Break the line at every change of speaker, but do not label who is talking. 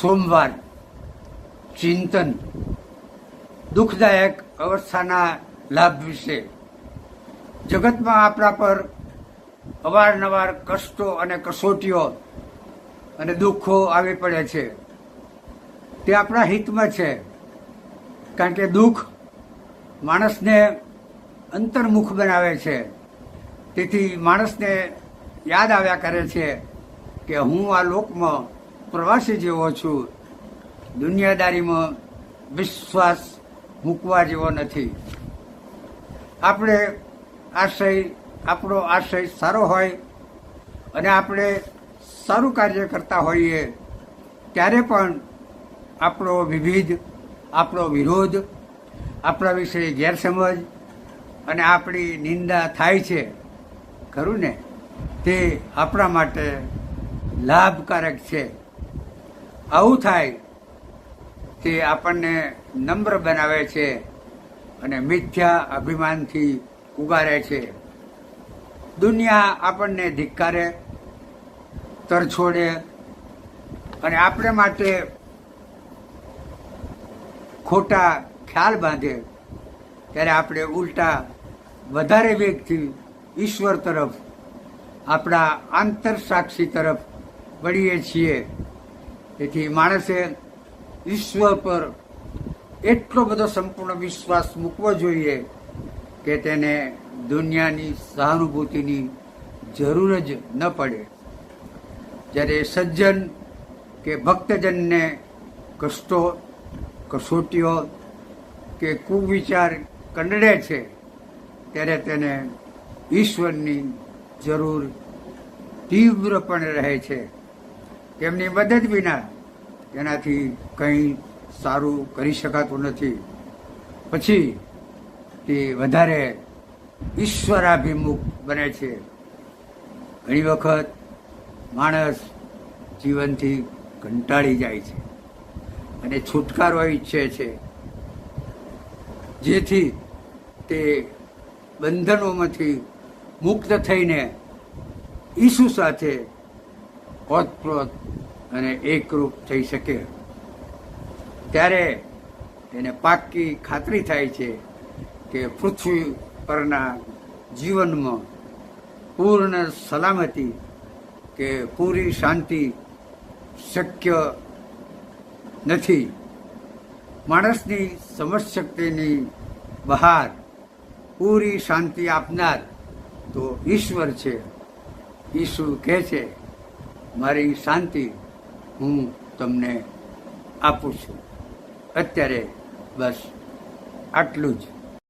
સોમવાર, ચિંતન, દુઃખદાયક અવસ્થાના લાભ વિશે. જગતમાં આપણા પર અવારનવાર કષ્ટો અને કસોટીઓ અને દુઃખો આવી પડે છે. તે આપણા હિતમાં છે, કારણ કે દુઃખ માણસને અંતર્મુખ બનાવે છે. તેથી માણસને યાદ આવ્યા કરે છે કે હું આ લોકમાં પ્રવાસી જેવો છું. દુનિયાદારીમાં વિશ્વાસ મૂકવા જેવો નથી. આપણે આશય, આપણો આશય સારો હોય અને આપણે સારું કાર્ય કરતા હોઈએ, ત્યારે પણ આપણો વિવિધ, આપણો વિરોધ, આપણા વિશે ગેરસમજ અને આપણી નિંદા થાય છે. ખરું ને? તે આપણા માટે લાભકારક છે. આવું થાય તે આપણને નમ્ર બનાવે છે અને મિથ્યા અભિમાનથી ઉગારે છે. દુનિયા આપણને ધિક્કારે, તરછોડે અને આપણે માટે ખોટા ખ્યાલ બાંધે ત્યારે આપણે ઉલટા વધારે વેગથી ઈશ્વર તરફ, આપણા આંતર સાક્ષી તરફ વળીએ છીએ. તેથી માણસે ઈશ્વર પર એટલો બધો સંપૂર્ણ વિશ્વાસ મૂકવો જોઈએ કે તેને દુનિયાની સહાનુભૂતિની જરૂર જ ન પડે. જ્યારે સજ્જન કે ભક્તજનને કષ્ટો, કસોટીઓ કે કુવિચાર કંડળે છે, ત્યારે તેને ઈશ્વરની જરૂર તીવ્રપણે રહે છે. તેમની મદદ વિના તેનાથી કંઈ સારું કરી શકાતું નથી. પછી તે વધારે ઈશ્વરાભિમુખ બને છે. ઘણી વખત માણસ જીવનથી કંટાળી જાય છે અને છુટકારો ઈચ્છે છે. જેથી તે બંધનોમાંથી મુક્ત થઈને ઈસુ સાથે ઓતપ્રોત અને એકરૂપ થઈ શકે. ત્યારે એને પાક્કી ખાતરી થાય છે કે પૃથ્વી પરના જીવનમાં પૂર્ણ સલામતી કે પૂરી શાંતિ શક્ય નથી. માણસની સમજ શક્તિની બહાર પૂરી શાંતિ આપનાર તો ઈશ્વર છે. ઈશ્વર કહે છે, મારી શાંતિ હું તમને આપું છું. અત્યારે બસ આટલું જ.